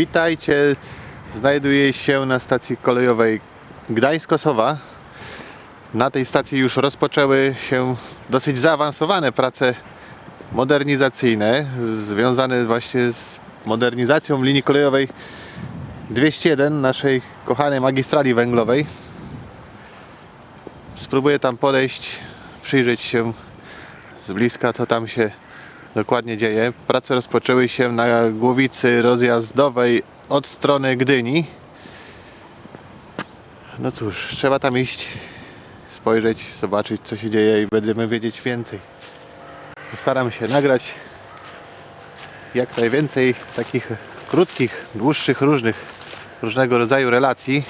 Witajcie. Znajduję się na stacji kolejowej Gdańsk-Kosowa. Na tej stacji już rozpoczęły się dosyć zaawansowane prace modernizacyjne związane właśnie z modernizacją linii kolejowej 201 naszej kochanej magistrali węglowej. Spróbuję tam podejść, przyjrzeć się z bliska co tam się dokładnie dzieje. Prace rozpoczęły się na głowicy rozjazdowej od strony Gdyni. No cóż, trzeba tam iść, spojrzeć, zobaczyć co się dzieje i będziemy wiedzieć więcej. Postaram się nagrać jak najwięcej takich krótkich, dłuższych, różnych, różnego rodzaju relacji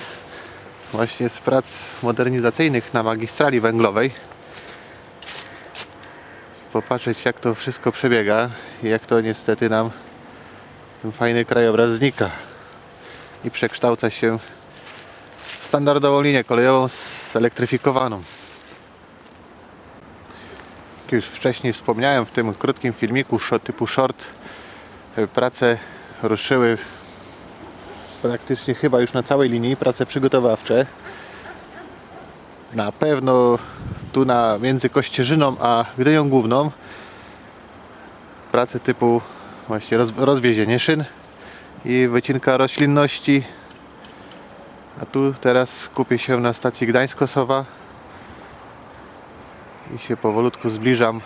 właśnie z prac modernizacyjnych na magistrali węglowej popatrzeć jak to wszystko przebiega i jak to niestety nam ten fajny krajobraz znika i przekształca się w standardową linię kolejową zelektryfikowaną. Jak już wcześniej wspomniałem w tym krótkim filmiku typu short e, prace ruszyły praktycznie chyba już na całej linii, prace przygotowawcze. Na pewno tu na między Kościerzyną a Gdynią Główną. Prace typu właśnie roz, rozwiezienie szyn i wycinka roślinności. A tu teraz skupię się na stacji Gdańsk-Kosowa i się powolutku zbliżam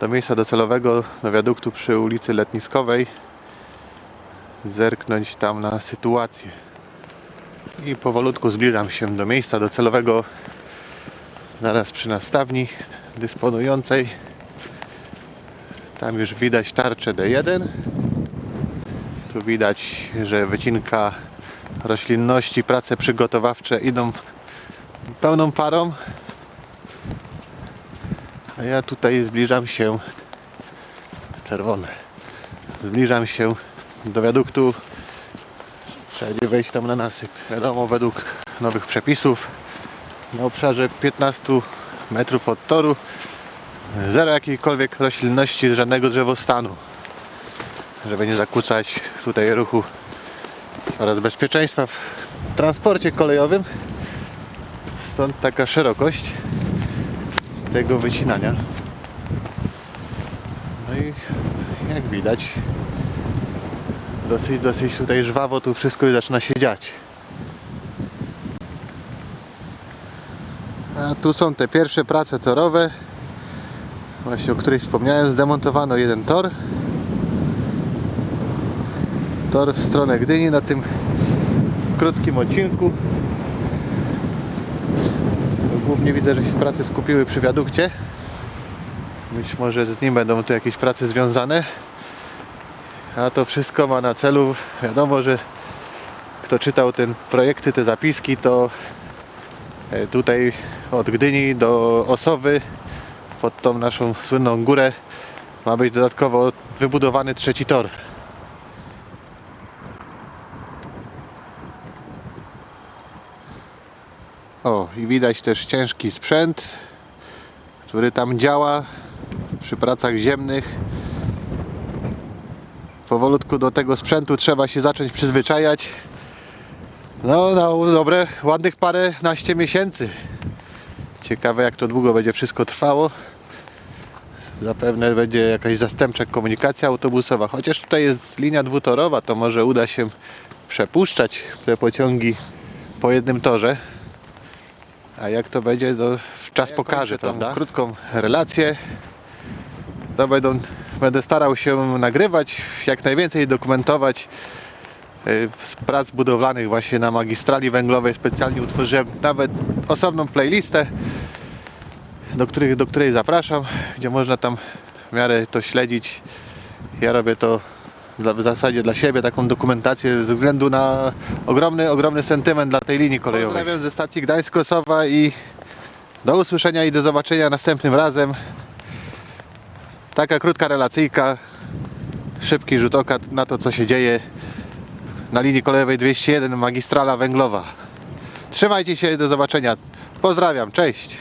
do miejsca docelowego, do wiaduktu przy ulicy Letniskowej zerknąć tam na sytuację. I powolutku zbliżam się do miejsca docelowego zaraz przy nastawni dysponującej. Tam już widać tarczę D1 tu widać, że wycinka roślinności, prace przygotowawcze idą pełną parą. A ja tutaj zbliżam się czerwone zbliżam się do wiaduktu. Trzeba będzie wejść tam na nasyp. Wiadomo według nowych przepisów na obszarze 15 metrów od toru. Zero jakiejkolwiek roślinności, żadnego drzewostanu. Żeby nie zakłócać tutaj ruchu oraz bezpieczeństwa w transporcie kolejowym. Stąd taka szerokość tego wycinania. No i jak widać dosyć, dosyć tutaj żwawo tu wszystko zaczyna się dziać A tu są te pierwsze prace torowe, właśnie o której wspomniałem. Zdemontowano jeden tor. Tor w stronę Gdyni na tym krótkim odcinku. Głównie widzę, że się prace skupiły przy wiadukcie. Być może z nim będą tu jakieś prace związane. A to wszystko ma na celu, wiadomo, że kto czytał te projekty, te zapiski, to Tutaj od Gdyni do Osowy pod tą naszą słynną górę ma być dodatkowo wybudowany trzeci tor. O, i widać też ciężki sprzęt, który tam działa przy pracach ziemnych. Powolutku do tego sprzętu trzeba się zacząć przyzwyczajać. No, no dobre, ładnych parę naście miesięcy. Ciekawe jak to długo będzie wszystko trwało. Zapewne będzie jakaś zastępcza komunikacja autobusowa. Chociaż tutaj jest linia dwutorowa, to może uda się przepuszczać te pociągi po jednym torze. A jak to będzie, to czas pokaże, prawda? Krótką relację. To będą, będę starał się nagrywać, jak najwięcej dokumentować prac budowlanych właśnie na magistrali węglowej specjalnie utworzyłem nawet osobną playlistę do, których, do której zapraszam gdzie można tam w miarę to śledzić. Ja robię to dla, w zasadzie dla siebie taką dokumentację ze względu na ogromny, ogromny sentyment dla tej linii kolejowej. Pozdrawiam ze stacji Gdańsk-Kosowa i do usłyszenia i do zobaczenia następnym razem. Taka krótka relacyjka szybki rzut oka na to co się dzieje na linii kolejowej 201 magistrala węglowa. Trzymajcie się, do zobaczenia. Pozdrawiam, cześć.